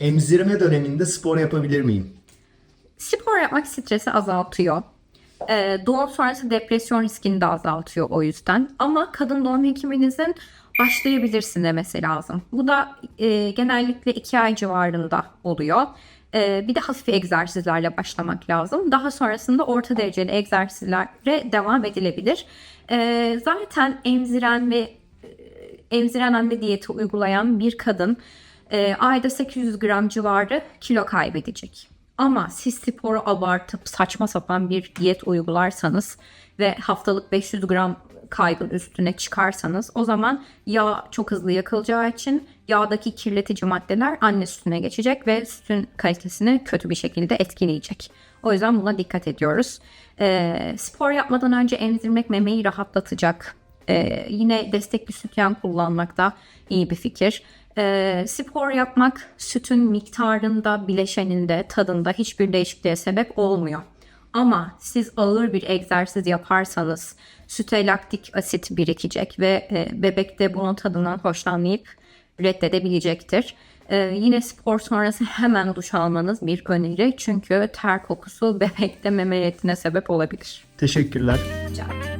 Emzirme döneminde spor yapabilir miyim? Spor yapmak stresi azaltıyor. Ee, doğum sonrası depresyon riskini de azaltıyor o yüzden. Ama kadın doğum hekiminizin başlayabilirsin demesi lazım. Bu da e, genellikle iki ay civarında oluyor. Ee, bir de hafif egzersizlerle başlamak lazım. Daha sonrasında orta dereceli egzersizlere devam edilebilir. Ee, zaten emziren ve emziren anne diyeti uygulayan bir kadın e, ayda 800 gram civarı kilo kaybedecek. Ama siz sporu abartıp saçma sapan bir diyet uygularsanız ve haftalık 500 gram kaybın üstüne çıkarsanız o zaman yağ çok hızlı yakılacağı için yağdaki kirletici maddeler anne sütüne geçecek ve sütün kalitesini kötü bir şekilde etkileyecek. O yüzden buna dikkat ediyoruz. Ee, spor yapmadan önce emzirmek memeyi rahatlatacak. Ee, yine destekli sütyen kullanmak da iyi bir fikir. Ee, spor yapmak sütün miktarında, bileşeninde, tadında hiçbir değişikliğe sebep olmuyor. Ama siz ağır bir egzersiz yaparsanız süte laktik asit birikecek ve e, bebek de bunun tadından hoşlanmayıp reddedebilecektir. Ee, yine spor sonrası hemen duş almanız bir öneri çünkü ter kokusu bebekte meme sebep olabilir. Teşekkürler. Rica ederim.